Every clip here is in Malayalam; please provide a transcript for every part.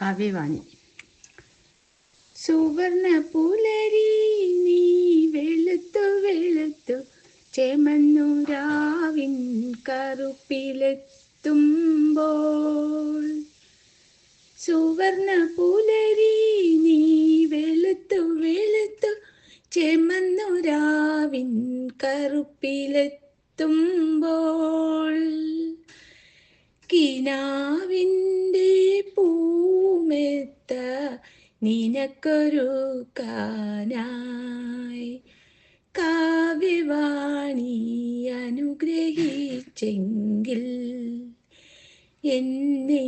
കാവ്യവാണി സുവർണ പുലരി നീ വെളുത്തു വെളുത്തു ചെമന്നുരാവിൻ കറുപ്പിലെത്തുമ്പോൾ. സുവർണ പുലരി നീ വെളുത്തു വെളുത്തു ചെമന്നുരാവിൻ കറുപ്പിലെത്തുമ്പോൾ. കിനാവിന്റെ പൂമെത്ത നിനക്കൊരു കാനായി. കാവ്യവാണി അനുഗ്രഹിച്ചെങ്കിൽ എന്നെ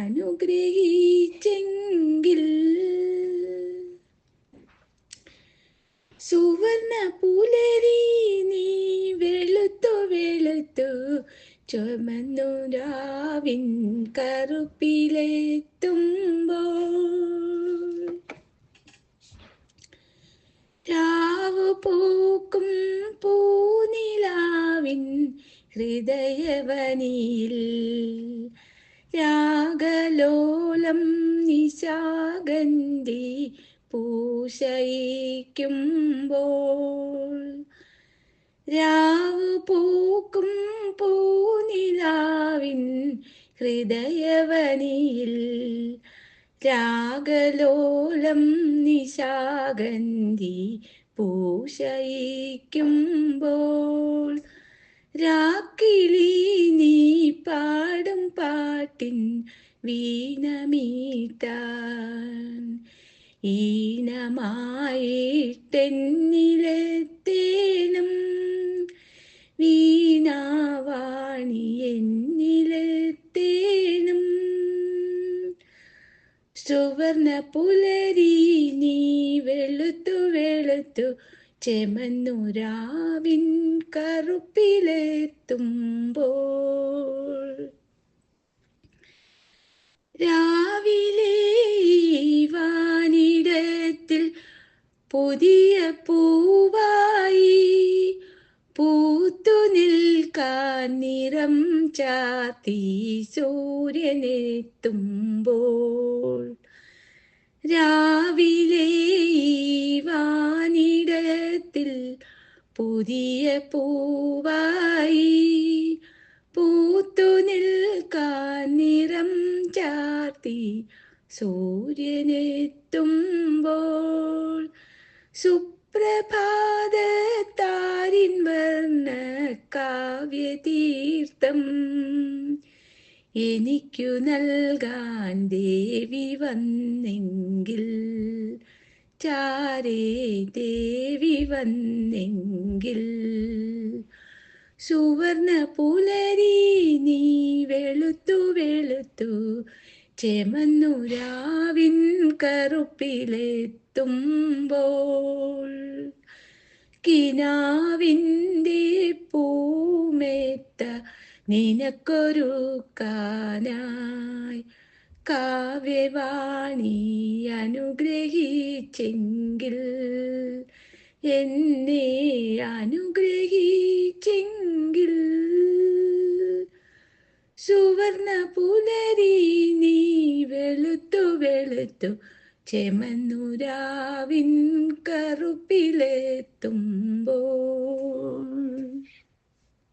അനുഗ്രഹിച്ചെങ്കിൽ. സുവർണ പുലരി നീ വെളുത്തു വെളുത്തു ചുമന്നു രാവിൻ കറുപ്പിലെത്തുമ്പോൾ രാവു പൂക്കും പൂനിലാവിൻ ഹൃദയവനിയിൽ. രാഗലോലം നിശാഗന്ധി പൂശയിക്കുമ്പോൾ. രാവ് പൂക്കും പൂനിലാവിൻ ഹൃദയവനിയിൽ. രാഗലോലം നിശാഗന്ധി പൂശയിക്കുമ്പോൾ രാക്കിളി നീ പാടും പാട്ടിൻ വീണമീട്ടാൻ. ഈനമായിട്ടെന്നിലെത്തേനും വീണാവാണി എന്നിലെത്തേനും സുവർണ പുലരി നീ വെളുത്തു വെളുത്തു ചെമന്നുരാവിൻ കറുപ്പിലെത്തുമ്പോൾ രാവിലെ വാനിടത്തിൽ പുതിയ പൂവായി പൂത്തു നിൽക്കാൻ നിറം ചാത്തി സൂര്യനെത്തുമ്പോൾ രാവിലെ പുതിയ പൂവായി പൂത്തു നിൽക്കാൻ നിറം ചാർത്തി സൂര്യനെത്തുമ്പോൾ സുപ്രഭാതത്താരിൻ വർണ കാവ്യതീർത്ഥം എനിക്കു നൽകാൻ ദേവി വന്നെങ്കിൽ ചാരേ ദേവി വന്നെങ്കിൽ. സുവർണ പുലരി നീ വെളുത്തു വെളുത്തു. ചെമന്നുരാവിൻ കറുപ്പിലെത്തുമ്പോൾ കിനാവിന്റെ പൂമേത്ത നിനക്കൊരു കാനായി. കാവ്യവാണി അനുഗ്രഹിച്ചെങ്കിൽ. എന്നെ അനുഗ്രഹിച്ചെങ്കിൽ. സുവർണ പുലരി നീ വെളുത്തു വെളുത്തു ചെമന്നുരാവിൻ കറുപ്പിലെത്തുമ്പോൾ.